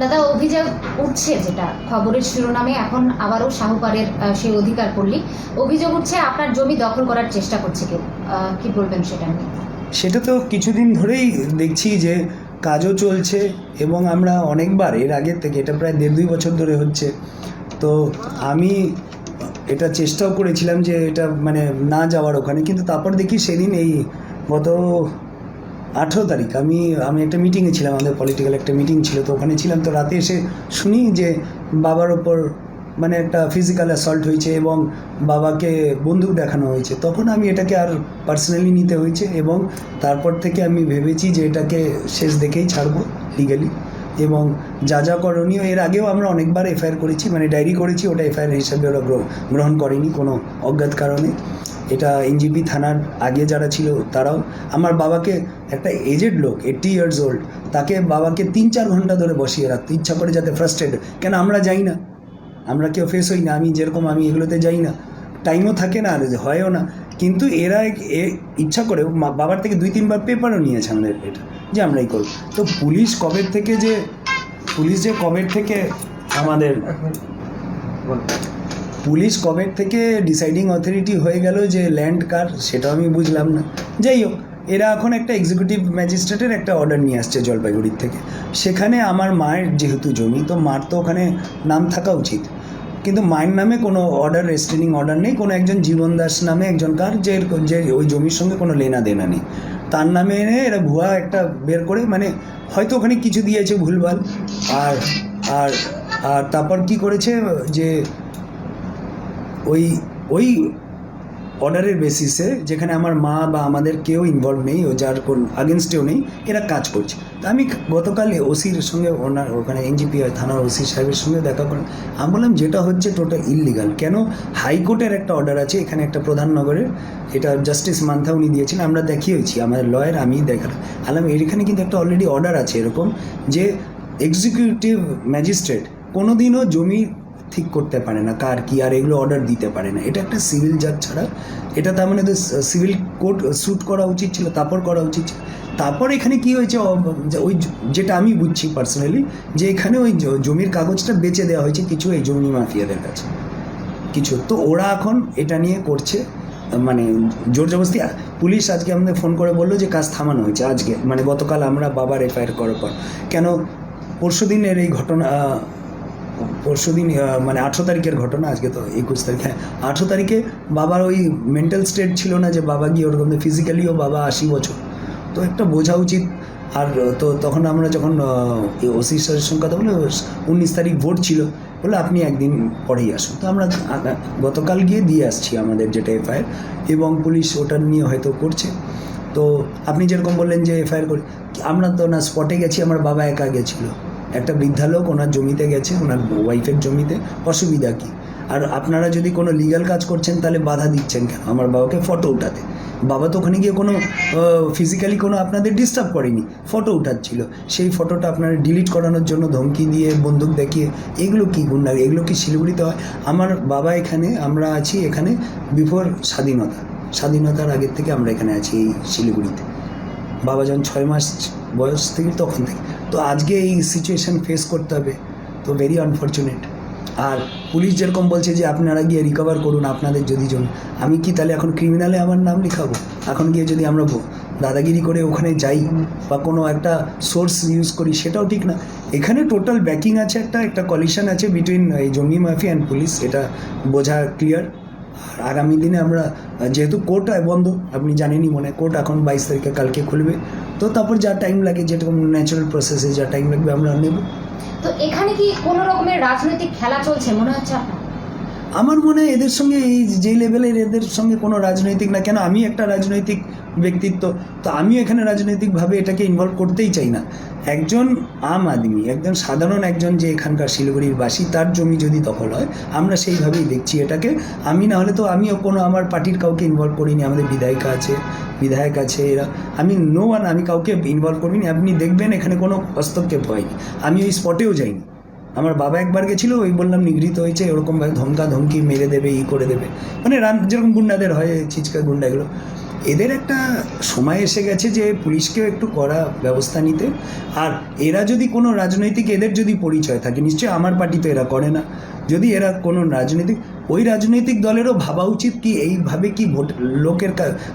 দাদা অভিযোগ উঠছে যেটা খবরের শিরোনামে এখন আবারও শাহুপারের আহ, সেই অধিকার পড়লি অভিযোগ উঠছে আপনার জমি দখল করার চেষ্টা করছে কেউ। কি বলবেন সেটা নিয়ে? সেটা তো কিছুদিন ধরেই দেখছি যে কাজও চলছে এবং আমরা অনেকবার এর আগের থেকে এটা প্রায় দেড় দুই বছর ধরে হচ্ছে। তো আমি এটা চেষ্টাও করেছিলাম যে এটা মানে না যাওয়ার ওখানে কিন্তু তারপর দেখি সেদিন এই গত আঠেরো তারিখ। আমি আমি একটা মিটিংয়ে ছিলাম, আমাদের পলিটিক্যাল একটা মিটিং ছিল, তো ওখানে ছিলাম, তো রাতে এসে শুনি যে বাবার ওপর মানে একটা ফিজিক্যাল অ্যাসল্ট হয়েছে এবং বাবাকে বন্দুক দেখানো হয়েছে। তখন আমি এটাকে আর পার্সোনালি নিতে হয়েছে এবং তারপর থেকে আমি ভেবেছি যে এটাকে শেষ দেখেই ছাড়বো লিগালি এবং যা যা করণীয়, এর আগেও আমরা অনেকবার এফআইআর করেছি মানে ডায়েরি করেছি, ওটা এফআইআর হিসাবে ওরা গ্রহ- গ্রহণ করেনি কোনো অজ্ঞাত কারণে। এটা এনজিপি থানার আগে যারা ছিল তারাও। আমার বাবাকে একটা এজেড লোক এইট্টি ইয়ার্স ওল্ড তাকে বাবাকে তিন চার ঘণ্টা ধরে বসিয়ে রাখতে ইচ্ছা করে যাতে ফ্রাস্ট্রেট কেন আমরা যাই না? আমরা কেউ ফেস হই না, আমি যেরকম আমি এগুলোতে যাই না। টাইমও থাকে না, আর হয়ও না। কিন্তু এরা ইচ্ছা করে বাবার থেকে দুই, তিনবার পেপারও নিয়েছে আমাদের এটা, যে আমরাই করব। তো পুলিশ কবের থেকে যে, পুলিশ যে কবের থেকে আমাদের পুলিশ কবের থেকে ডিসাইডিং অথরিটি হয়ে গেল যে ল্যান্ড কার, সেটাও আমি বুঝলাম না। যাই হোক, এরা এখন একটা এক্সিকিউটিভ ম্যাজিস্ট্রেটের একটা অর্ডার নিয়ে আসছে জলপাইগুড়ির থেকে। সেখানে আমার মায়ের যেহেতু জমি, তো মার তো ওখানে নাম থাকা উচিত। কিন্তু মায়ের নামে কোনো অর্ডার রেস্টেনিং অর্ডার নেই, কোনো একজন জীবন দাস নামে একজন কার, যে যে ওই জমির সঙ্গে কোনো লেনা দেনা নেই। তার নামে এনে এরা ভুয়া একটা বের করে মানে হয়তো ওখানে কিছু দিয়েছে ভুলভাল। আর আর আর তারপর কি করেছে যে ওই ওই অর্ডারের বেসিসে যেখানে আমার মা বা আমাদের কেউ ইনভলভ নেই ও যার কোন আগেনস্টেও নেই, এরা কাজ করছে। তো আমি গতকাল ওসির সঙ্গে ওনার ওখানে এনজিপি থানার ওসি সাহেবের সঙ্গে দেখা করেন। আমি বললাম, যেটা হচ্ছে টোটাল ইললিগাল কেন? হাইকোর্টের একটা অর্ডার আছে, এখানে একটা প্রধান নগরের, এটা জাস্টিস মান্থা উনি দিয়েছেন আমরা দেখিয়েছি, আমাদের লয়ার আমি দেখালাম আলাম এখানে কিন্তু একটা অলরেডি অর্ডার আছে এরকম যে এক্সিকিউটিভ ম্যাজিস্ট্রেট কোনোদিনও জমি ঠিক করতে পারে না, কার কি, আর এগুলো অর্ডার দিতে পারে না। এটা একটা সিভিল জাজ ছাড়া, এটা তার মানে সিভিল কোর্ট স্যুট করা উচিত ছিল, তারপর করা উচিত ছিল। তারপর এখানে কি হয়েছে ওই যেটা আমি বুঝছি পার্সোনালি যে এখানে ওই জমির কাগজটা বেচে দেওয়া হয়েছে কিছু এই জমি মাফিয়াদের কাছে। কিছু, তো ওরা এখন এটা নিয়ে করছে মানে জোর জবরদস্তি পুলিশ আজকে আমাদের ফোন করে বলল যে কাজ থামানো হয়েছে আজকে মানে গতকাল আমরা বাবার এফআইআর করার পর। কেন পরশু দিনের এই ঘটনা পরশু দিন মানে আঠেরো তারিখের ঘটনা, আজকে তো একুশ তারিখ হ্যাঁ আঠেরো তারিখে বাবার ওই মেন্টাল স্টেট ছিল না যে বাবা গিয়ে ওরকম ফিজিক্যালিও বাবা আশি বছর। তো একটা বোঝা উচিত। আর তো তখন আমরা যখন ওসি স্যারের সঙ্গে কথা বলে উনিশ তারিখ ভোট ছিল, বলে আপনি একদিন পরেই আসুন। তো আমরা গতকাল গিয়ে দিয়ে আসছি আমাদের যেটা এফআইআর, এবং পুলিশ ওটা নিয়ে হয়তো করছে। তো আপনি যেরকম বললেন যে এফআইআর করে, আমরা তো না স্পটে গেছি, আমার বাবা একা গেছিল। একটা বৃদ্ধা লোক ওনার জমিতে গেছে, ওনার ওয়াইফের জমিতে, অসুবিধা কী? আর আপনারা যদি কোনো লিগাল কাজ করছেন, তাহলে বাধা দিচ্ছেন কেন? আমার বাবাকে ফটো উঠাতে। বাবা তো ওখানে গিয়ে কোনো ফিজিক্যালি কোনো আপনাদের ডিস্টার্ব করেনি ফটো উঠাচ্ছিল। সেই ফটোটা আপনারা ডিলিট করানোর জন্য ধমকি দিয়ে, বন্দুক দেখিয়ে, এগুলো কি গুন্ডা, এগুলো কি শিলিগুড়িতে হয়? আমার বাবা এখানে, আমরা আছি এখানে বিফোর স্বাধীনতা। স্বাধীনতার আগের থেকে আমরা এখানে আছি এই শিলিগুড়িতে। বাবা যখন ছয় মাস বয়স থেকে তখন থেকে। তো আজকে এই সিচুয়েশন ফেস করতে হবে। তো ভেরি আনফর্চুনেট আর পুলিশ যেরকম বলছে যে, আপনারা গিয়ে রিকভার করুন আপনাদের যদি জমি আমি কি তাহলে এখন ক্রিমিনালে আমার নাম লিখাবো? এখন গিয়ে যদি আমরা দাদাগিরি করে ওখানে যাই বা কোনো একটা সোর্স ইউজ করি, সেটাও ঠিক না। এখানে টোটাল ব্যাকিং আছে একটা একটা কলিশন আছে বিটুইন এই জঙ্গি মাফিয়া অ্যান্ড পুলিশ এটা বোঝা ক্লিয়ার আর আগামী দিনে আমরা, যেহেতু কোর্ট বন্ধ, আপনি জানেনই মনে কোর্ট এখন বাইশ তারিখে কালকে খুলবে। তো তারপর যা টাইম লাগে যেরকম ন্যাচারাল প্রসেসে যা টাইম লাগবে আমরা নেব। তো এখানে কি কোনো রকমের রাজনৈতিক খেলা চলছে মনে হচ্ছে আপনার? আমার মনে হয় এদের সঙ্গে এই যে লেভেলের এদের সঙ্গে কোনো রাজনৈতিক না, কেন আমি একটা রাজনৈতিক ব্যক্তিত্ব, তো আমিও এখানে রাজনৈতিকভাবে এটাকে ইনভলভ করতেই চাই না। একজন আম আদমি, একজন সাধারণ একজন যে এখানকার শিলিগুড়ির বাসী, তার জমি যদি দখল হয়, আমরা সেইভাবেই দেখছি এটাকে। আমি না হলে তো আমিও কোনো আমার পার্টির কাউকে ইনভলভ করিনি, আমাদের বিধায়িকা আছে, বিধায়ক আছে এরা। আমি নো ওয়ান আমি কাউকে ইনভলভ করিনি, আপনি দেখবেন এখানে কোনো হস্তক্ষেপ হয়নি। আমি ওই স্পটেও যাইনি। আমার বাবা একবার গেছিল, ওই বললাম নিগৃহীত হয়েছে ওরকমভাবে ধমকা ধমকি মেরে দেবে, ই করে দেবে। মানে রান যেরকম গুন্ডাদের হয় চিচকা গুন্ডাগুলো এদের একটা সময় এসে গেছে যে পুলিশকেও একটু করা ব্যবস্থা নিতে। আর এরা যদি কোনো রাজনৈতিক, এদের যদি পরিচয় থাকে, নিশ্চয়ই আমার পার্টি তো এরা করে না। যদি এরা কোনো রাজনৈতিক, ওই রাজনৈতিক দলেরও ভাবা উচিত কি এইভাবে কি ভোট, লোকের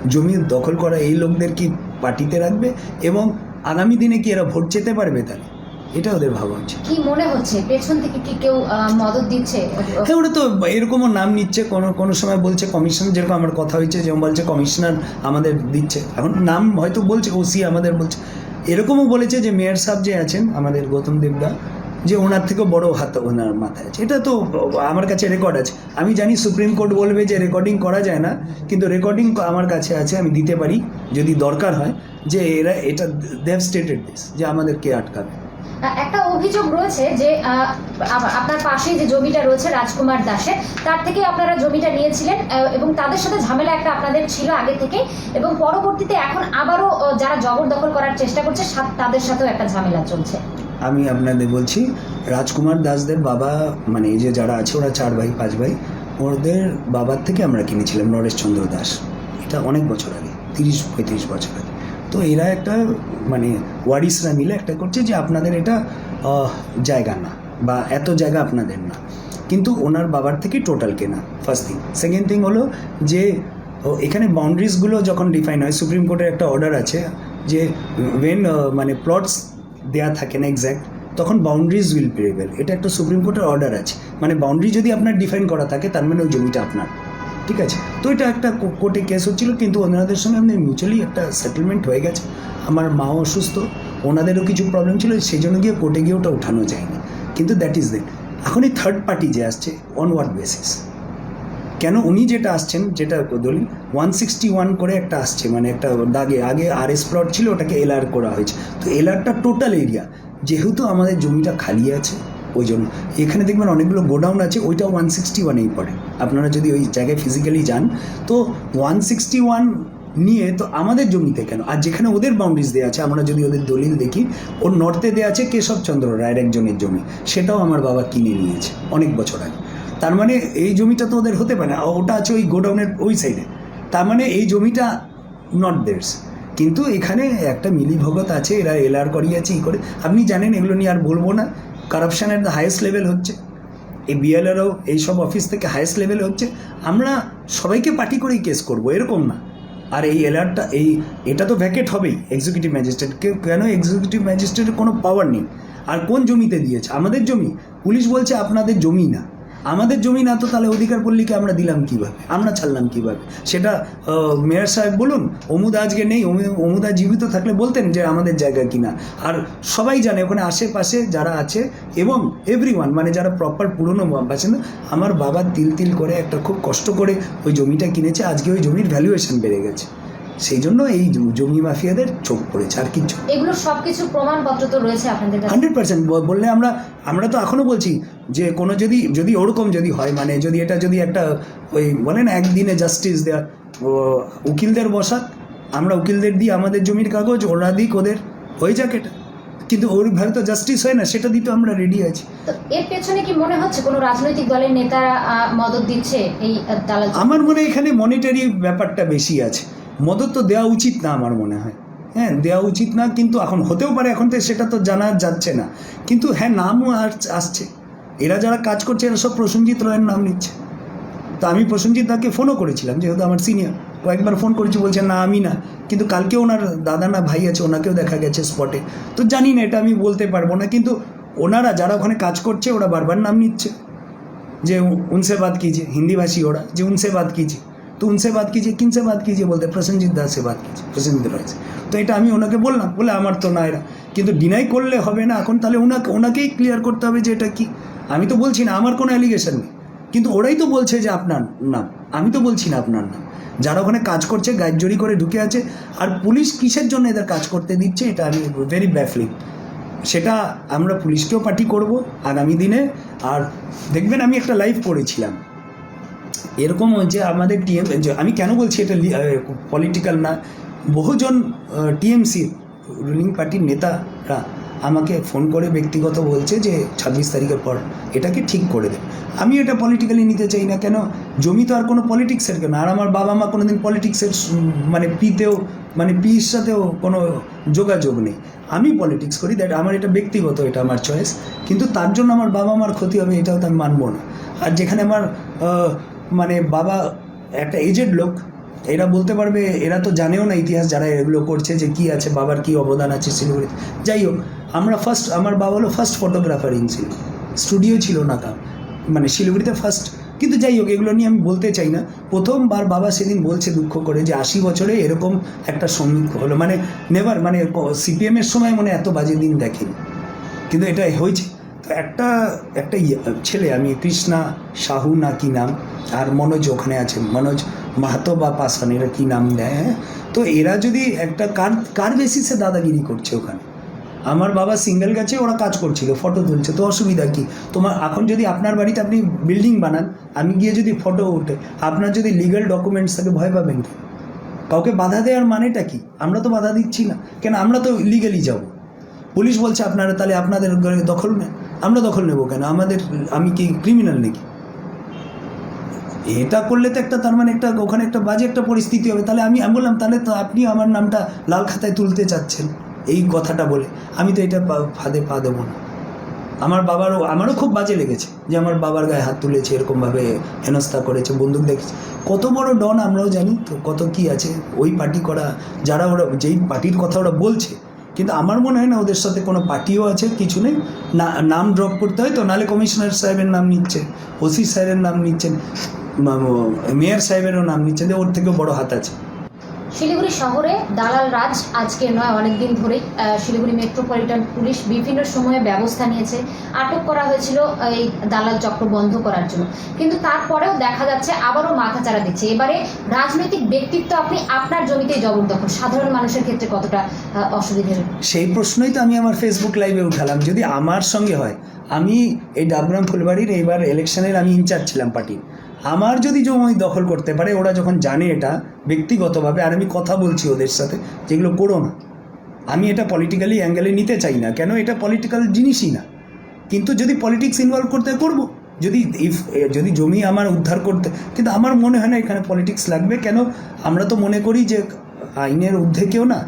জমি দখল করা এই লোকদের কি পার্টিতে রাখবে? এবং আগামী দিনে কি এরা ভোট যেতে পারবে তাহলে? এটা ওদের ভাবা উচিত। কি মনে হচ্ছে? পেছন থেকে কি কেউ মদত দিচ্ছে? হ্যাঁ ওরা তো এরকমও নাম নিচ্ছে কোনো কোনো সময় বলছে কমিশন যেরকম আমার কথা হয়েছে যেমন বলছে কমিশনার আমাদের দিচ্ছে। এখন নাম হয়তো বলছে ওসি আমাদের বলছে। এরকমও বলেছে যে মেয়র সাহেব যে আছেন আমাদের গৌতম দেবদা যে ওনার থেকেও বড় হাত ওনার মাথায় আছে। এটা তো আমার কাছে রেকর্ড আছে। আমি জানি সুপ্রিম কোর্ট বলবে যে রেকর্ডিং করা যায় না কিন্তু রেকর্ডিং আমার কাছে আছে আমি দিতে পারি যদি দরকার হয় যে এরা এটা দেভ স্টেটেড দিস যে আমাদের কে আটকাবে। একটা অভিযোগ রয়েছে যে আপনার পাশেই যে জমিটা রয়েছে রাজকুমার দাসের, তার থেকে আপনারা জমিটা নিয়েছিলেন এবং তাদের সাথে ঝামেলা একটা আপনাদের ছিল আগে থেকে, এবং পরবর্তীতে এখন আবারও যারা জবরদখল করার চেষ্টা করছে তাদের সাথেও একটা ঝামেলা চলছে। আমি আপনাদের বলছি, রাজকুমার দাসদের বাবা মানে এই যে যারা আছে, ওরা চার ভাই, পাঁচ ভাই, ওদের বাবার থেকে আমরা কিনেছিলাম নরেশচন্দ্র দাস। এটা অনেক বছর আগে, তিরিশ, পঁয়ত্রিশ বছর তো এরা একটা মানে ওয়ারিসরা মিলে একটা করছে যে আপনাদের এটা জায়গা না বা এত জায়গা আপনাদের না। কিন্তু ওনার বাবার থেকে টোটাল কেনা ফার্স্ট থিং সেকেন্ড থিং হলো যে এখানে বাউন্ডারিজগুলো যখন ডিফাইন হয় সুপ্রিম কোর্টের একটা অর্ডার আছে যে ওয়েন মানে প্লটস দেয়া থাকে না এক্স্যাক্ট তখন বাউন্ডারিজ উইল প্রিভেল এটা একটা সুপ্রিম কোর্টের অর্ডার আছে। মানে বাউন্ডারি যদি আপনার ডিফাইন করা থাকে, তার মানে ওই জমিটা আপনার। ঠিক আছে? তো এটা একটা কোর্টে কেস হচ্ছিল, কিন্তু ওনাদের সঙ্গে আমাদের মিউচুয়ালি একটা সেটেলমেন্ট হয়ে গেছে। আমার মাও অসুস্থ, ওনাদেরও কিছু প্রবলেম ছিল সেই জন্য গিয়ে কোর্টে গিয়ে ওটা উঠানো যায়নি। কিন্তু দ্যাট ইজ দেট এখন এই থার্ড পার্টি যে আসছে অন ওয়ার্ড বেসিস কেন উনি যেটা আসছেন, যেটা দলিল ওয়ান সিক্সটি ওয়ান করে একটা আসছে মানে একটা দাগে আগে আর এস প্লট ছিল, ওটাকে এলআর করা হয়েছে। তো এলআরটা টোটাল এরিয়া যেহেতু আমাদের জমিটা খালি আছে ওই জন্য। এখানে দেখবেন অনেকগুলো গোডাউন আছে ওইটা ওয়ান সিক্সটি ওয়ানেই পড়ে। আপনারা যদি ওই জায়গায় ফিজিক্যালি যান, তো ওয়ান সিক্সটি ওয়ান নিয়ে তো আমাদের জমিতে কেন? আর যেখানে ওদের বাউন্ডারিজ দেওয়া আছে, আমরা যদি ওদের দলিল দেখি, ওর নর্থে দেওয়া আছে কেশবচন্দ্র রায়ের একজনের জমি। সেটাও আমার বাবা কিনে নিয়েছে অনেক বছর আগে। তার মানে এই জমিটা তো ওদের হতে পারে না, ওটা আছে ওই গোডাউনের ওই সাইডে তার মানে এই জমিটা নট দেয়ার্স কিন্তু এখানে একটা মিলিভগত আছে, এরা এলআর করিয়েছে, ই করে। আপনি জানেন, এগুলো নিয়ে আর বলব না। কারাপশানের হায়েস্ট লেভেল হচ্ছে। এই বিএলআরও এইসব অফিস থেকে হায়েস্ট লেভেল হচ্ছে। আমরা সবাইকে পার্টি করেই কেস করব, এরকম না। আর এই এলার্টটা এই, এটা তো ভ্যাকেট হবেই এক্সিকিউটিভ ম্যাজিস্ট্রেট কেন এক্সিকিউটিভ ম্যাজিস্ট্রেটের কোনো পাওয়ার নেই? আর কোন জমিতে দিয়েছে? আমাদের জমি? পুলিশ বলছে আপনাদের জমি না। আমাদের জমি না তো তাহলে অধিকার পল্লীকে আমরা দিলাম কীভাবে? আমরা ছাড়লাম কীভাবে? সেটা মেয়র সাহেব বলুন অমুদা আজকে নেই অমুদা জীবিত থাকলে বলতেন যে আমাদের জায়গা কিনা। আর সবাই জানে ওখানে আশেপাশে যারা আছে এবং এভরিওয়ান মানে যারা প্রপার পুরনো বাসিন্দা আমার বাবা তিল তিল করে একটা খুব কষ্ট করে ওই জমিটা কিনেছে আজকে ওই জমির ভ্যালুয়েশন বেড়ে গেছে। সেই জন্য এই জমি মাফিয়াদের চোখ পড়েছে আর কিছু এগুলো সবকিছু প্রমাণপত্র তো রয়েছে আপনাদের হান্ড্রেড পার্সেন্ট বললে আমরা আমরা তো এখনও বলছি যে কোনো যদি যদি ওরকম যদি হয় মানে যদি এটা যদি একটা ওই বলে না একদিনে জাস্টিস দেওয়া উকিলদের বসাক আমরা উকিলদের দিই আমাদের জমির কাগজ ওরা দিক ওদের হয়ে যাক এটা। কিন্তু ওরভাবে তো জাস্টিস হয় না সেটা দিতে আমরা রেডি আছি। এর পেছনে কি মনে হচ্ছে কোনো রাজনৈতিক দলের নেতারা মদত দিচ্ছে এই দালাল? আমার মনে হয় এখানে মনিটারি ব্যাপারটা বেশি আছে। মদত তো দেওয়া উচিত না আমার মনে হয়। হ্যাঁ দেওয়া উচিত না কিন্তু এখন হতেও পারে এখন তো সেটা তো জানা যাচ্ছে না। কিন্তু হ্যাঁ নামও আর- আসছে। এরা যারা কাজ করছে, এরা সব প্রসেনজিৎ রয়ের নাম নিচ্ছে। তো আমি প্রসেনজিৎ দাকে ফোনও করেছিলাম, যেহেতু আমার সিনিয়র কয়েকবার ফোন করেছি বলছেন না, আমি না। কিন্তু কালকে ওনার দাদা না ভাই আছে, ওনাকেও দেখা গেছে স্পটে তো জানি না, এটা আমি বলতে পারব না, কিন্তু ওনারা যারা ওখানে কাজ করছে, ওরা বারবার নাম নিচ্ছে। যে, উনসে বাদ কিজিয়ে। হিন্দিভাষী ওরা, যে, উনসে বাদ কিজিয়ে। তো উনসে বাদ কিজিয়ে? কিনসে বাদ কিজিয়ে? বলতে প্রসেনজিৎ দাসে বাদ কিজিয়ে, প্রসেনজিৎ রায় তো এটা আমি ওনাকে বললাম, বলে, আমার তো না এরা। কিন্তু ডিনাই করলে হবে না, এখন তাহলে ওনাকে, ওনাকেই ক্লিয়ার করতে হবে যে এটা কী। আমি তো বলছি না, আমার কোনো অ্যালিগেশন নেই। কিন্তু ওরাই তো বলছে যে আপনার নাম। আমি তো বলছি না আপনার নাম। যারা ওখানে কাজ করছে, গাইড জড়ি করে ঢুকে আছে, আর পুলিশ কিসের জন্য এদের কাজ করতে দিচ্ছে, এটা আমি ভেরি ব্যাফলিং সেটা আমরা পুলিশকেও পার্টি করব আগামী দিনে। আর দেখবেন আমি একটা লাইভ করেছিলাম। এরকম যে আমাদের টিএম আমি কেন বলছি এটা পলিটিক্যাল না? বহুজন টিএমসি রুলিং পার্টির নেতারা আমাকে ফোন করে ব্যক্তিগত বলছে যে ছাব্বিশ তারিখের পর এটাকে ঠিক করে দেবে আমি এটা পলিটিক্যালি নিতে চাই না কেন? জমি তো আর কোনো পলিটিক্সের কেন? আর আমার বাবা মা কোনো দিন পলিটিক্সের মানে পিতেও মানে পির সাথেও কোনো যোগাযোগ নেই। আমি পলিটিক্স করি দ্যাট আমার এটা ব্যক্তিগত, এটা আমার চয়েস কিন্তু তার জন্য আমার বাবা মার ক্ষতি হবে, এটাও তো আমি মানবো না। আর যেখানে আমার মানে বাবা একটা এজেড লোক, এরা বলতে পারবে, এরা তো জানেও না ইতিহাস, যারা এগুলো করছে যে কি আছে, বাবার কি অবদান আছে শিলিগুড়িতে। যাই হোক আমরা ফার্স্ট আমার বাবা হলো ফার্স্ট ফটোগ্রাফার ইন ছিল স্টুডিও ছিল না কার মানে শিলিগুড়িতে ফার্স্ট কিন্তু যাই হোক, এগুলো নিয়ে আমি বলতে চাই না। প্রথমবার বাবা সেদিন বলছে দুঃখ করে যে আশি বছরে এরকম একটা সম্মুখ হলো। মানে নেভার মানে সিপিএমের সময় মনে এত বাজে দিন দেখেনি। কিন্তু এটা হয়েছে। তো একটা একটা ইয়ে- ছেলে, আমি কৃষ্ণা সাহু না কি নাম? আর মনোজ ওখানে আছে। মনোজ মাহাতো বা পাসওয়ান এরা কী নাম দেয় হ্যাঁ? তো এরা যদি একটা, কার কার বেসিসে দাদাগিরি করছে ওখানে? আমার বাবা সিঙ্গেল গেছে, ওরা কাজ করছিল ফটো তুলছে, তো অসুবিধা কি? তোমার, এখন যদি আপনার বাড়িতে আপনি বিল্ডিং বানান, আমি গিয়ে যদি ফটো ওঠে, আপনার যদি লিগ্যাল ডকুমেন্টস থাকে, ভয় পাবেন কি? কাউকে বাধা দেওয়ার মানেটা কি? আমরা তো বাধা দিচ্ছি না। কেন? আমরা তো লিগালি যাব। পুলিশ বলছে আপনারা, তাহলে আপনাদের দখল নেন। আমরা দখল নেব কেন? আমাদের, আমি কি ক্রিমিনাল নাকি? এটা করলে তো একটা, তার মানে একটা, ওখানে একটা বাজে একটা পরিস্থিতি হবে। তাহলে আমি বললাম, তাহলে তো আপনি আমার নামটা লাল খাতায় তুলতে চাচ্ছেন। এই কথাটা বলে, আমি তো এটা ফাঁদে পা দেবো না। আমার বাবারও, আমারও খুব বাজে লেগেছে যে আমার বাবার গায়ে হাত তুলেছে, এরকমভাবে হেনস্থা করেছে, বন্দুক দেখেছে। কত বড় ডন আমরাও জানি, তো কত কি আছে, ওই পার্টি করা, যারা ওরা, যেই পার্টির কথা ওরা বলছে, কিন্তু আমার মনে হয় না ওদের সাথে কোনো পার্টিও আছে, কিছু নেই। না, নাম ড্রপ করতে হয় তো, নালে কমিশনার সাহেবের নাম নিচ্ছে ওসি সাহেবের নাম নিচ্ছেন মেয়র সাহেবেরও নাম নিচ্ছেন ওর থেকেও বড় হাত আছে। শিলিগুড়ি শহরে দালাল রাজ আজকে নয় অনেকদিন ধরেই আহ, শিলিগুড়ি মেট্রোপলিটন পুলিশ বিভিন্ন সময়ে ব্যবস্থা নিয়েছে। আটক করা হয়েছিল এই দালাল চক্র বন্ধ করার জন্য। কিন্তু তারপরেও দেখা যাচ্ছে আবারও মাথাচাড়া দিচ্ছে। এবারে রাজনৈতিক ব্যক্তিত্ব আপনি আপনার জমিতেই জবরদখল। সাধারণ মানুষের ক্ষেত্রে কতটা অসুবিধে সেই প্রশ্নই তো আমি আমার ফেসবুক লাইভে উঠালাম। যদি আমার সঙ্গে হয় আমি এই ডাবগ্রাম ফুলবাড়ির এইবার ইলেকশনের আমি ইনচার্জ ছিলাম পার্টির। আমার যদি জমি দখল করতে পারে, ওরা যখন জানে এটা ব্যক্তিগতভাবে, আর আমি কথা বলছি ওদের সাথে যেগুলো করো না। আমি এটা পলিটিক্যালি অ্যাঙ্গেলে নিতে চাই না। কেন? এটা পলিটিক্যাল জিনিসই না। কিন্তু যদি পলিটিক্স ইনভলভ করতে, করব। যদি ইফ যদি জমি আমার উদ্ধার করতে, কিন্তু আমার মনে হয় না এখানে পলিটিক্স লাগবে। কেন? আমরা তো মনে করি যে আইনের ঊর্ধ্বে কেউ না।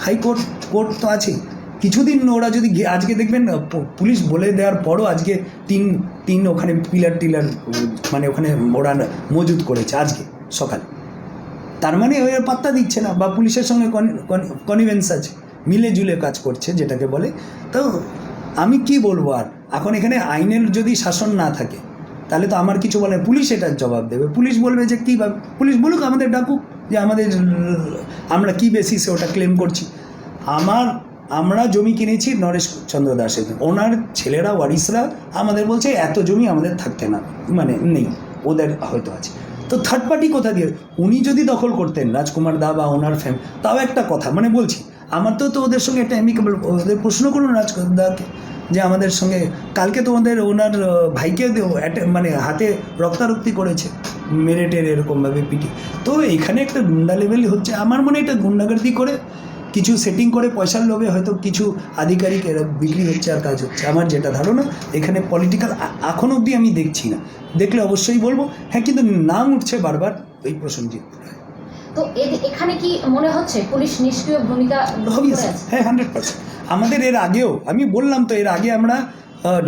হাইকোর্ট, কোর্ট তো আছে কিছুদিন ওরা যদি আজকে দেখবেন পুলিশ বলে দেওয়ার পরও আজকে তিন তিন ওখানে পিলার টিলার মানে ওখানে ওরা মজুদ করেছে আজকে, সকালে। তার মানে ওই পাত্তা দিচ্ছে না, বা পুলিশের সঙ্গে কনিভেন্স আছে, মিলে জুলে কাজ করছে যেটাকে বলে। তো আমি কি বলব আর? এখন এখানে আইনের যদি শাসন না থাকে, তাহলে তো আমার কিছু বলে পুলিশ এটার জবাব দেবে। পুলিশ বলবে যে কী ভাবে পুলিশ বলুক আমাদের ডাকুক যে আমাদের, আমরা কি বেসিসে ওটা ক্লেম করছি। আমার আমরা জমি কিনেছি নরেশ চন্দ্র দাসের ওনার ছেলেরা ওয়ারিসরা আমাদের বলছে, এত জমি আমাদের থাকতে না। মানে নেই, ওদের হয়তো আছে। তো থার্ড পার্টি কোথা দিয়ে? উনি যদি দখল করতেন, রাজকুমার দা বা ওনার ফ্যাম তাও একটা কথা মানে বলছি, আমার তো তো ওদের সঙ্গে একটা অ্যামিকেবল ওদের প্রশ্ন করুন রাজকুমার দাকে, যে আমাদের সঙ্গে, কালকে তো ওদের ওনার ভাইকে মানে হাতে রক্তারক্তি করেছে, মেরে টেরে এরকমভাবে পিটি তো এখানে একটা গুন্ডা লেভেল হচ্ছে, আমার মনে এটা গুন্ডাগার্দি করে কিছু সেটিং করে পয়সার লোভে হয়তো কিছু আধিকারিক এরা বিক্রি হচ্ছে আর কাজ হচ্ছে। আমার যেটা ধারণা এখানে পলিটিক্যাল এখন অবধি আমি দেখছি না। দেখলে অবশ্যই বলব হ্যাঁ কিন্তু নাম উঠছে বারবার এই প্রসঙ্গে। তো এখানে কি মনে হচ্ছে পুলিশ নিষ্ক্রিয় ভূমিকা হ্যাঁ হান্ড্রেড পার্সেন্ট আমাদের এর আগেও আমি বললাম তো এর আগে আমরা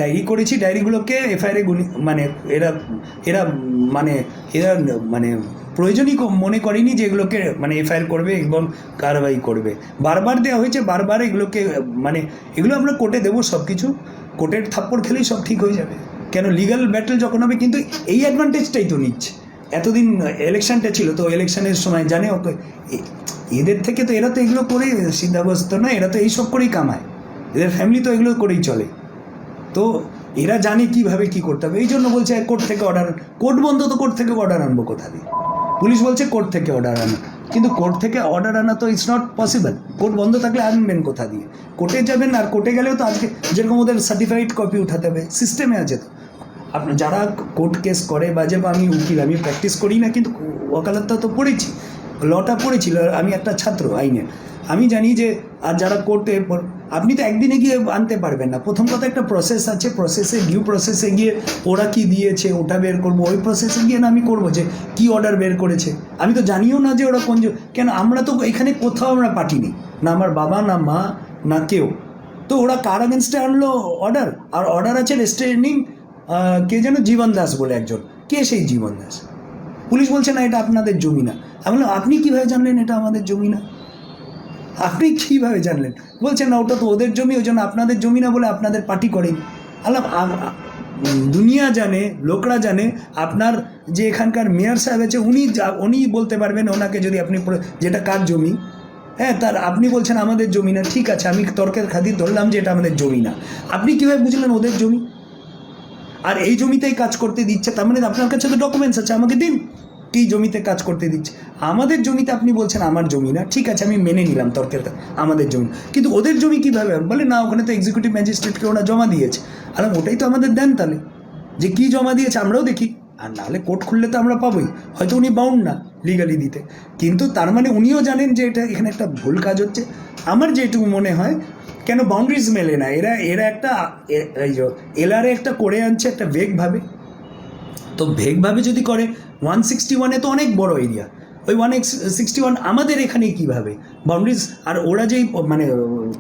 ডায়েরি করেছি ডায়েরিগুলোকে এফআইআরে মানে এরা এরা মানে এরা মানে প্রয়োজনই মনে করেনি যে এগুলোকে মানে এফআইআর করবে এবং কারবাই করবে। বারবার দেওয়া হয়েছে, বারবার এগুলোকে মানে এগুলো আমরা কোর্টে দেবো সব কিছু কোর্টের থাপ্পড় খেলেই সব ঠিক হয়ে যাবে। কেন? লিগ্যাল ব্যাটেল যখন হবে, কিন্তু এই অ্যাডভান্টেজটাই তো নিচ্ছে। এতদিন ইলেকশনটা ছিল, তো ইলেকশনের সময় জানে ওকে এদের থেকে তো এরা তো এগুলো করে সিদ্ধাগ্রস্ত না এরা তো এইসব করেই কামায়। এদের ফ্যামিলি তো এগুলো করেই চলে। তো এরা জানে কীভাবে কি করতে হবে। এই জন্য বলছে, কোর্ট থেকে অর্ডার কোর্ট বন্ধ তো কোর্ট থেকে অর্ডার আনব কোথা দিয়ে? পুলিশ বলছে কোর্ট থেকে অর্ডার আনো। কিন্তু কোর্ট থেকে অর্ডার আনা তো ইটস নট পসিবল কোর্ট বন্ধ থাকলে আনবেন কোথা দিয়ে। কোর্টে যাবেন আর কোর্টে গেলেও তো আজকে যেরকম ওদের সার্টিফাইড কপি উঠাতে হবে সিস্টেমে আছে তো। আপনার যারা কোর্ট কেস করে বা যে বা আমি উকিল, আমি প্র্যাকটিস করি না, কিন্তু ওকালতটা তো পড়েছি। লটা পড়েছিল আমি একটা ছাত্র আইনে। আমি জানি যে, আর যারা কোর্টে আপনি তো একদিনে গিয়ে আনতে পারবেন না। প্রথম কথা একটা প্রসেস আছে প্রসেসে ডিউ প্রসেসে গিয়ে ওরা কি দিয়েছে, ওটা বের করব, ওই প্রসেসে গিয়ে না আমি করব যে, কি অর্ডার বের করেছে। আমি তো জানিও না যে ওরা কোন কেন আমরা তো এখানে কোথাও আমরা পাঠিনি। না আমার বাবা, না মা, না কেউ। তো ওরা কার আগেনস্টে আনলো অর্ডার আর অর্ডার আছে রেস্টেনিং কে যেন জীবন দাস বলে একজন। কে সেই জীবন দাস? পুলিশ বলছে, না, এটা আপনাদের জমি না। আমি বললাম, আপনি কীভাবে জানলেন এটা আমাদের জমি না? আপনি কীভাবে জানলেন? বলছেন না, ওটা তো ওদের জমি, ওই জন্য আপনাদের জমি না বলে আপনাদের পার্টি করেনি। আল্লাহ দুনিয়া জানে, লোকরা জানে, আপনার যে এখানকার মেয়র সাহেব আছে, উনি যা- উনি বলতে পারবেন ওনাকে যদি আপনি যেটা কার জমি? হ্যাঁ তার, আপনি বলছেন আমাদের জমি না। ঠিক আছে, আমি তর্কের খাতির ধরলাম যে এটা আমাদের জমি না। আপনি কীভাবে বুঝলেন ওদের জমি? আর এই জমিতেই কাজ করতে দিচ্ছে, তার মানে আপনার কাছে তো ডকুমেন্টস আছে, আমাকে দিন। কি জমিতে কাজ করতে দিচ্ছে? আমাদের জমিতে আপনি বলছেন, আমার জমি না। ঠিক আছে, আমি মেনে নিলাম তর্কের, আমাদের জমি। কিন্তু ওদের জমি কীভাবে? বলে, না, ওখানে তো এক্সিকিউটিভ ম্যাজিস্ট্রেটকে ওরা জমা দিয়েছে। আর, ওটাই তো আমাদের দেন তাহলে। যে কি জমা দিয়েছে, আমরাও দেখি। আর নাহলে কোর্ট খুললে তো আমরা পাবোই। হয়তো উনি বাউন্ড না লিগালি দিতে। কিন্তু তার মানে উনিও জানেন যে এটা এখানে একটা ভুল কাজ হচ্ছে। আমার যেটুকু মনে হয়, কেন বাউন্ডারিজ মেলে না? এরা এরা একটা এই এলারে একটা করে আনছে একটা ভেগভাবে তো ভেগভাবে যদি করে ওয়ান সিক্সটি ওয়ানে তো অনেক বড় এরিয়া ওই ওয়ান এক্স সিক্সটি ওয়ান আমাদের এখানে কীভাবে? বাউন্ডারিজ আর ওরা যেই মানে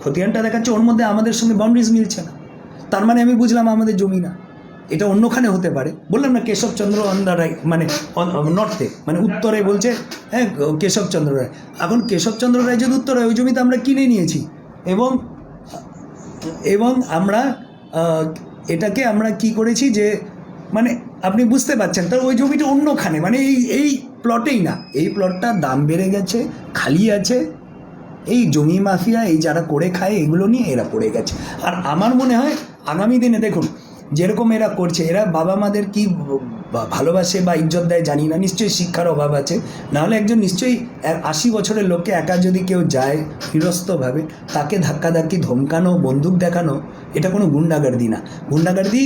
খতিয়ানটা দেখাচ্ছে, ওর মধ্যে আমাদের সঙ্গে বাউন্ডারিজ মিলছে না। তার মানে আমি বুঝলাম আমাদের জমি না। এটা অন্যখানে হতে পারে। বললাম না কেশবচন্দ্র অন দ্য রাইট মানে নর্থে মানে উত্তরে বলছে হ্যাঁ কেশবচন্দ্র রায়। এখন কেশবচন্দ্র রায় যদি উত্তরে ওই জমিতে আমরা কিনে নিয়েছি। এবং এবং আমরা এটাকে আমরা কি করেছি যে মানে আপনি বুঝতে পারছেন তার ওই জমিটা অন্যখানে মানে এই এই প্লটেই না। এই প্লটটার দাম বেড়ে গেছে, খালি আছে। এই জমি মাফিয়া, এই যারা করে খায়, এগুলো নিয়ে এরা পড়ে গেছে। আর আমার মনে হয়, আগামী দিনে দেখুন যেরকম এরা করছে, এরা বাবা মাদের কি ভালোবাসে বা ইজ্জত দেয় জানি না, নিশ্চয়ই শিক্ষার অভাব আছে। নাহলে একজন নিশ্চয়ই আশি বছরের লোককে একা যদি কেউ যায় নিরস্তভাবে, তাকে ধাক্কাধাক্কি ধমকানো, বন্দুক দেখানো, এটা কোনো গুন্ডাগার্দি না। গুন্ডাগার্দি,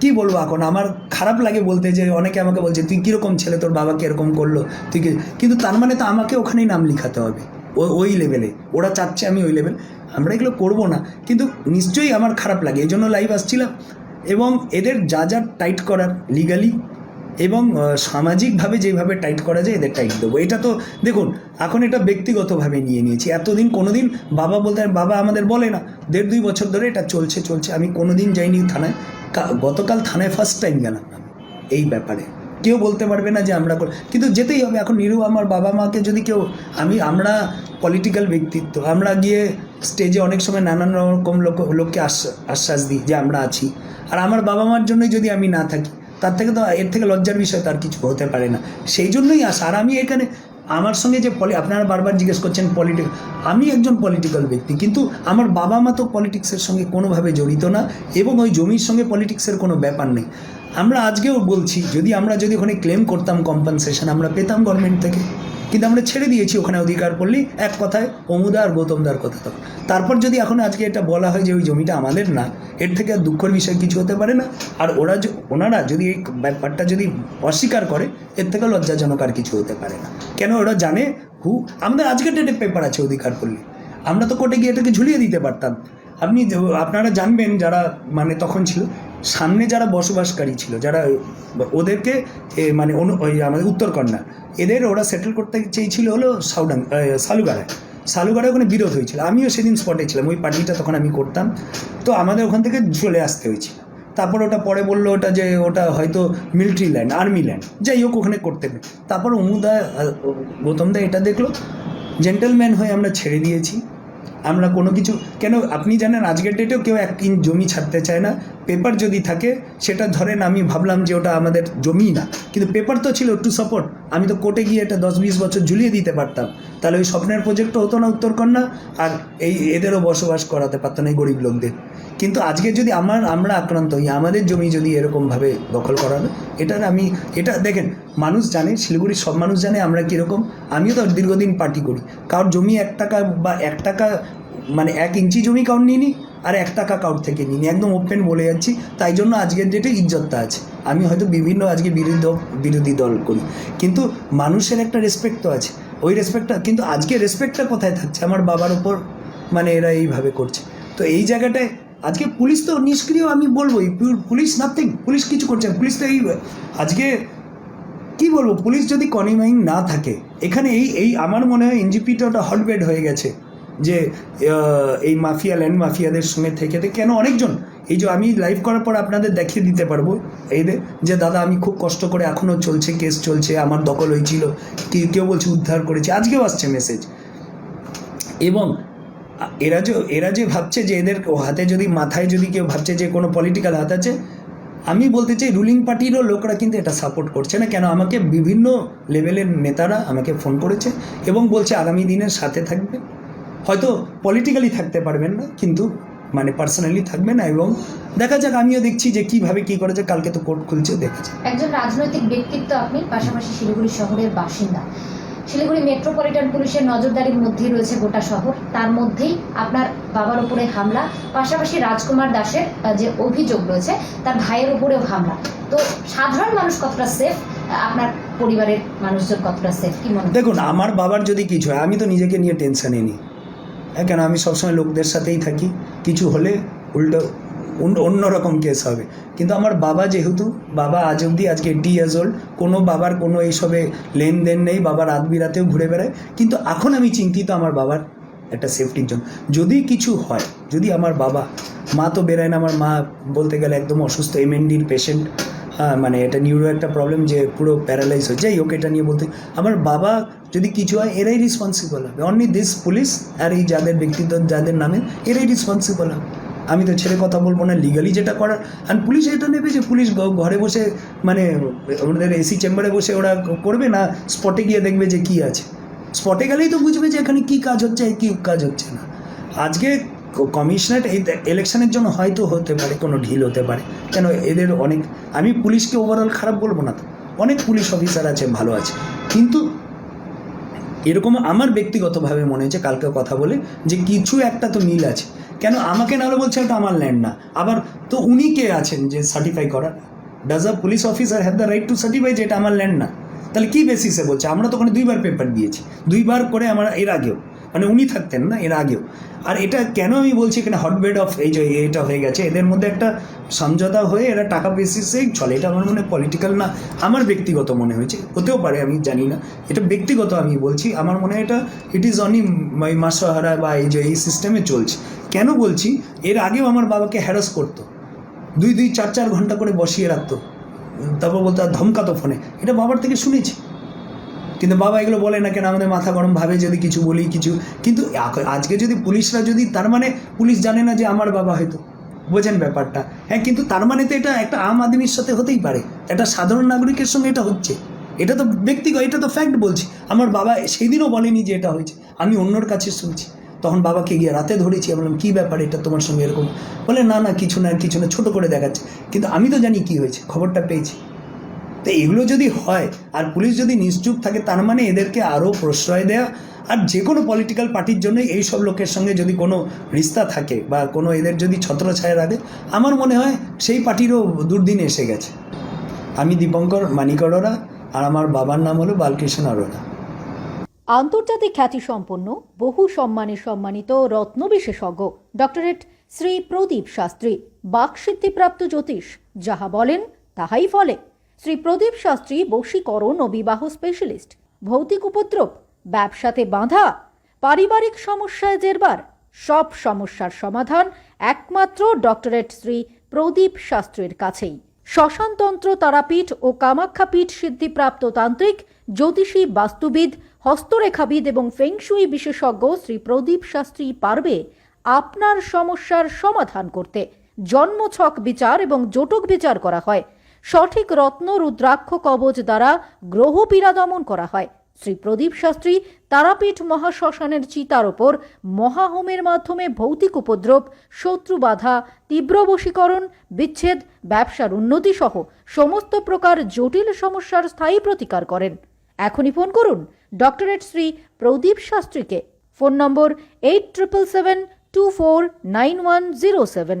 কি বলব এখন? আমার খারাপ লাগে বলতে যে অনেকে আমাকে বলছে, তুই কীরকম ছেলে? তোর বাবাকে এরকম করল? তুই কিন্তু তার মানে তো আমাকে ওখানেই নাম লিখাতে হবে, ও, ওই লেভেলে ওরা চাচ্ছে আমি ওই লেভেল আমরা এগুলো করব না। কিন্তু নিশ্চয়ই আমার খারাপ লাগে। এই জন্য লাইভ আসছিলাম। এবং এদের যা যা টাইট করার লিগালি এবং সামাজিকভাবে যেভাবে টাইট করা যায় এদের টাইট দেবো। এটা তো, দেখুন, এখন এটা ব্যক্তিগতভাবে নিয়ে নিয়েছি। এতদিন কোনো দিন বাবা বলতে বাবা আমাদের বলে না, দেড় দুই বছর ধরে এটা চলছে চলছে, আমি কোনো দিন যাইনি থানায়। গতকাল থানায় ফার্স্ট টাইম গেলাম এই ব্যাপারে। কেউ বলতে পারবে না যে আমরা কিন্তু যেতেই হবে। এখন নিরু আমার বাবা মাকে যদি কেউ আমি, আমরা পলিটিক্যাল ব্যক্তিত্ব। আমরা গিয়ে স্টেজে অনেক সময় নানান রকম লোক লোককে আশ্বাস দিই যে আমরা আছি। আর আমার বাবা মার জন্যই যদি আমি না থাকি, তার থেকে তো এর থেকে লজ্জার বিষয়, তার কিছু হতে পারে না। সেই জন্যই আসা আর আমি এখানে আমার সঙ্গে যে পলি আপনারা বারবার জিজ্ঞেস করছেন পলিটিক আমি একজন পলিটিক্যাল ব্যক্তি, কিন্তু আমার বাবা মা তো পলিটিক্সের সঙ্গে কোনোভাবে জড়িত না, এবং ওই জমির সঙ্গে পলিটিক্সের কোনো ব্যাপার নেই। আমরা আজকেও বলছি, যদি আমরা যদি ওখানে ক্লেম করতাম কম্পেনসেশন আমরা পেতাম গভর্নমেন্ট থেকে। কিন্তু আমরা ছেড়ে দিয়েছি ওখানে অধিকার পড়লেই এক কথায় অমুদা আর গৌতমদার কথা তখন। তারপর যদি এখন আজকে এটা বলা হয় যে ওই জমিটা আমাদের না, এর থেকে আর দুঃখের বিষয় কিছু হতে পারে না। আর ওরা ওনারা যদি এই ব্যাপারটা যদি অস্বীকার করে, এর থেকে লজ্জাজনক আর কিছু হতে পারে না। কেন ওরা জানে? হু, আমাদের আজকের ডেটে পেপার আছে অধিকার পড়লে আমরা তো কোর্টে গিয়ে এটাকে ঝুলিয়ে দিতে পারতাম। আপনি আপনারা জানবেন যারা মানে তখন ছিল, সামনে যারা বসবাসকারী ছিল, যারা ওদেরকে মানে ওই আমাদের উত্তরকন্যা, এদের ওরা সেটেল করতে চেয়েছিল হলো সাউডাং সালুগাড়ায় সালুগাড়ায় ওখানে বিরোধ হয়েছিল। আমিও সেদিন স্পটে ছিলাম, ওই পার্টিটা তখন আমি করতাম। তো আমাদের ওখান থেকে চলে আসতে হয়েছিল। তারপর ওটা পরে বলল ওটা যে, ওটা হয়তো মিলিটারি ল্যান্ড আর্মি ল্যান্ড যাই হোক ওখানে করতে তারপর অমুদা গৌতমদা এটা দেখল জেন্টেলম্যান হয়ে আমরা ছেড়ে দিয়েছি। আমরা কোনো কিছু, কেন আপনি জানেন আজকের ডেটেও কেউ এক জমি ছাড়তে চায় না? পেপার যদি থাকে, সেটা ধরেন আমি ভাবলাম যে ওটা আমাদের জমি না। কিন্তু পেপার তো ছিল টু সাপোর্ট আমি তো কোর্টে গিয়ে এটা দশ বিশ বছর ঝুলিয়ে দিতে পারতাম। তাহলে ওই স্বপ্নের প্রজেক্টও হতো না উত্তরকন্যা, আর এই এদেরও বসবাস করাতে পারতো না এই গরিব লোকদের। কিন্তু আজকে যদি আমার, আমরা আক্রান্ত হই, আমাদের জমি যদি এরকমভাবে দখল করা হবে এটার আমি, এটা দেখেন, মানুষ জানে, শিলিগুড়ির সব মানুষ জানে আমরা কীরকম। আমিও তো দীর্ঘদিন পার্টি করি। কারোর জমি এক টাকা বা এক টাকা মানে এক ইঞ্চি জমি কাউর নিইনি, আর এক টাকা কাউর থেকে নিইনি। একদম ওপেন বলে যাচ্ছি। তাই জন্য আজকের ডেটে ইজ্জতটা আছে। আমি হয়তো বিভিন্ন আজকে বিরোধী বিরোধী দল করি। কিন্তু মানুষের একটা রেসপেক্ট তো আছে। ওই রেসপেক্টটা কিন্তু আজকে রেসপেক্টটা কোথায় থাকছে? আমার বাবার উপর মানে এরা এইভাবে করছে। তো এই জায়গাটায় আজকে পুলিশ তো নিষ্ক্রিয়, আমি বলবোই পু- পুলিশ নাথিং পুলিশ কিছু করছে। পুলিশ তো এই, আজকে কি বলব, পুলিশ যদি কনিমাইং না থাকে, এখানে এই এই আমার মনে হয় এনজিপিটা ওটা হটবেড হয়ে গেছে, যে এই মাফিয়া, ল্যান্ড মাফিয়াদের সঙ্গে থেকে কেন অনেকজন, এই যে আমি লাইভ করার পর আপনাদের দেখিয়ে দিতে পারব এইদের যে দাদা আমি খুব কষ্ট করে এখনও চলছে কেস চলছে, আমার দখল হয়েছিল কেউ বলছে উদ্ধার করেছে, আজকেও আসছে মেসেজ এবং এরা যে এরা যে ভাবছে যে এদের হাতে যদি, মাথায় যদি কেউ ভাবছে যে কোনো পলিটিক্যাল হাত আছে, আমি বলতে চাই রুলিং পার্টিরও লোকরা কিন্তু এটা সাপোর্ট করছে না। কেন? আমাকে বিভিন্ন লেভেলের নেতারা আমাকে ফোন করেছে এবং বলছে আগামী দিনের সাথে থাকবে। হয়তো পলিটিক্যালি থাকতে পারবেন না, কিন্তু মানে পার্সোনালি থাকবে না এবং দেখা যাক, আমিও দেখছি যে কীভাবে কি করেছে। কালকে তো কোর্ট খুলছে দেখা যাক একজন রাজনৈতিক ব্যক্তিত্ব আপনি, পাশাপাশি শিলিগুড়ি শহরের বাসিন্দা। শিলিগুড়ি মেট্রোপলিটন পুলিশের নজরদারির মধ্যেই রয়েছে গোটা শহর। তার মধ্যেই আপনার বাবার উপরে হামলা, পাশাপাশি রাজকুমার দাসের যে অভিযোগ রয়েছে, তার ভাইয়ের উপরেও হামলা। তো সাধারণ মানুষ কতটা সেফ আপনার পরিবারের মানুষজন কতটা সেফ কি মনে দেখুন, আমার বাবার যদি কিছু হয়, আমি তো নিজেকে নিয়ে টেনশনে নিই। হ্যাঁ কেন? আমি সবসময় লোকদের সাথেই থাকি। কিছু হলে উল্টো অন্যরকম কেস হবে। কিন্তু আমার বাবা যেহেতু, বাবা আজ অবধি আজকে এইটি ইয়ার্স ওল্ড কোনো বাবার কোনো এইসবে লেনদেন নেই, বাবা রাত বিরাতেও ঘুরে বেড়ায়। কিন্তু এখন আমি চিন্তিত আমার বাবার একটা সেফটির জন্য। যদি কিছু হয়, যদি আমার বাবা, মা তো বেরোয় না, আমার মা বলতে গেলে একদম অসুস্থ এমএনডির পেশেন্ট হ্যাঁ মানে এটা নিউরো একটা প্রবলেম যে পুরো প্যারালাইজ হয়ে যাই ওকে এটা নিয়ে বলতে, আমার বাবা যদি কিছু হয়, এরাই রেসপন্সিবল হবে। অনলি দিস পুলিশ আর এই যাদের ব্যক্তিত্ব, যাদের নামে, এরাই রেসপন্সিবল হবে। আমি তো ছেড়ে কথা বলব না লিগালি যেটা করার আর পুলিশ এটা নেবে যে পুলিশ ঘরে বসে মানে ওদের এসি চেম্বারে বসে ওরা করবে না স্পটে গিয়ে দেখবে যে কি আছে? স্পটে গেলেই তো বুঝবে যে এখানে কি কাজ হচ্ছে, কি কাজ হচ্ছে না। আজকে কমিশনারেট এই ইলেকশনের জন্য হয়তো হতে পারে, কোনো ঢিল হতে পারে। কেন এদের অনেক, আমি পুলিশকে ওভারঅল খারাপ বলব না তো। অনেক পুলিশ অফিসার আছে, ভালো আছে। কিন্তু এরকম আমার ব্যক্তিগতভাবে মনে হয়েছে কালকে কথা বলে, যে কিছু একটা তো মিল আছে। কেন আমাকে নাহলে বলছে ওটা আমার ল্যান্ড না। আবার তো উনি কে আছেন যে সার্টিফাই করার? Does a police officer have the right to certify যে এটা আমার ল্যান্ড না? তাহলে কী বেসিসে বলছে? আমরা তো ওখানে দুইবার পেপার দিয়েছি। দুইবার করে আমার এর আগেও। মানে উনি থাকতেন না, এর আগেও। আর এটা কেন আমি বলছি এখানে হটবেড অফ এই যে এটা হয়ে গেছে, এদের মধ্যে একটা সমঝোতা হয়ে এরা টাকা বেসিসেই চলে। এটা আমার মনে পলিটিক্যাল না, আমার ব্যক্তিগত মনে হয়েছে। হতেও পারে, আমি জানি না। এটা ব্যক্তিগত আমি বলছি, আমার মনে হয় এটা ইট ইজ অনলি মাই মাসহারা বা এই যে এই সিস্টেমে চলছে। কেন বলছি, এর আগেও আমার বাবাকে হ্যারাস করতো। দুই দুই, চার চার ঘণ্টা করে বসিয়ে রাখতো। তারপর বলতো ধমকাতো ফোনে। এটা বাবার থেকে শুনেছি। কিন্তু বাবা এগুলো বলে না কেন? আমাদের মাথা গরম ভাবে যদি কিছু বলি, কিছু কিন্তু আজকে যদি পুলিশরা যদি, তার মানে পুলিশ জানে না যে আমার বাবা হয়তো। বোঝেন ব্যাপারটা। হ্যাঁ কিন্তু তার মানে তো এটা একটা আম আদমির সাথে হতেই পারে। একটা সাধারণ নাগরিকের সঙ্গে এটা হচ্ছে। এটা তো ব্যক্তিগত, এটা তো ফ্যাক্ট বলছি। আমার বাবা সেই দিনও বলেনি যে এটা হয়েছে। আমি অন্যর কাছে শুনছি। তখন বাবাকে গিয়ে রাতে ধরেছি। বললাম, কী ব্যাপার এটা তোমার সঙ্গে এরকম? বলে, না না, কিছু না কিছু না, ছোটো করে দেখাচ্ছে। কিন্তু আমি তো জানি কী হয়েছে। খবরটা পেয়েছি। তো এগুলো যদি হয়, আর পুলিশ যদি নিশ্চুপ থাকে, তার মানে এদেরকে আরও প্রশ্রয় দেয়া, আর যে কোনো পলিটিক্যাল পার্টির জন্যই এই সব লোকের সঙ্গে যদি কোনো রিস্তা থাকে, বা কোনো এদের যদি ছত্রছায়া রাখে, আমার মনে হয় সেই পার্টিরও দুর্দিন এসে গেছে। আমি দীপঙ্কর মানিক অরোরা, আর আমার বাবার নাম হলো বালকৃষ্ণ অরোরা। আন্তর্জাতিক খ্যাতিসম্পন্ন, বহু সম্মানে সম্মানিত রত্ন বিশেষজ্ঞ ডক্টরেট শ্রী প্রদীপ শাস্ত্রী, বাকসিদ্ধিপ্রাপ্ত জ্যোতিষ, যাহা বলেন, তাহাই ফলে। শ্রী প্রদীপ শাস্ত্রী বশীকরণ ও বিবাহ স্পেশালিস্ট ভৌতিক উপদ্রব, ব্যবসাতে বাঁধা, পারিবারিক সমস্যায় জেরবার, সব সমস্যার সমাধান একমাত্র ডক্টরেট শ্রী প্রদীপ শাস্ত্রীর কাছেই। শ্মশানতন্ত্র তারাপীঠ ও কামাখ্যাপীঠ সিদ্ধিপ্রাপ্ত তান্ত্রিক, জ্যোতিষী, বাস্তুবিদ, হস্তরেখাবিদ এবং ফেংশুই বিশেষজ্ঞ শ্রী প্রদীপ শাস্ত্রী পারবে আপনার সমস্যার সমাধান করতে। জন্মছক বিচার এবং জটক বিচার করা হয়। সঠিক রত্ন রুদ্রাক্ষ কবচ দ্বারা গ্রহ পীড়া দমন করা হয়। শ্রী প্রদীপ শাস্ত্রী তারাপীঠ মহাশ্মশানের চিতার ওপর মহাহোমের মাধ্যমে ভৌতিক উপদ্রব, শত্রু বাধা, তীব্র বশীকরণ, বিচ্ছেদ, ব্যবসার উন্নতি সহ সমস্ত প্রকার জটিল সমস্যার স্থায়ী প্রতিকার করেন। এখনই ফোন করুন doctorate Shri Pradip শাস্ত্রীকে। Phone number eight triple seven two four nine one zero seven.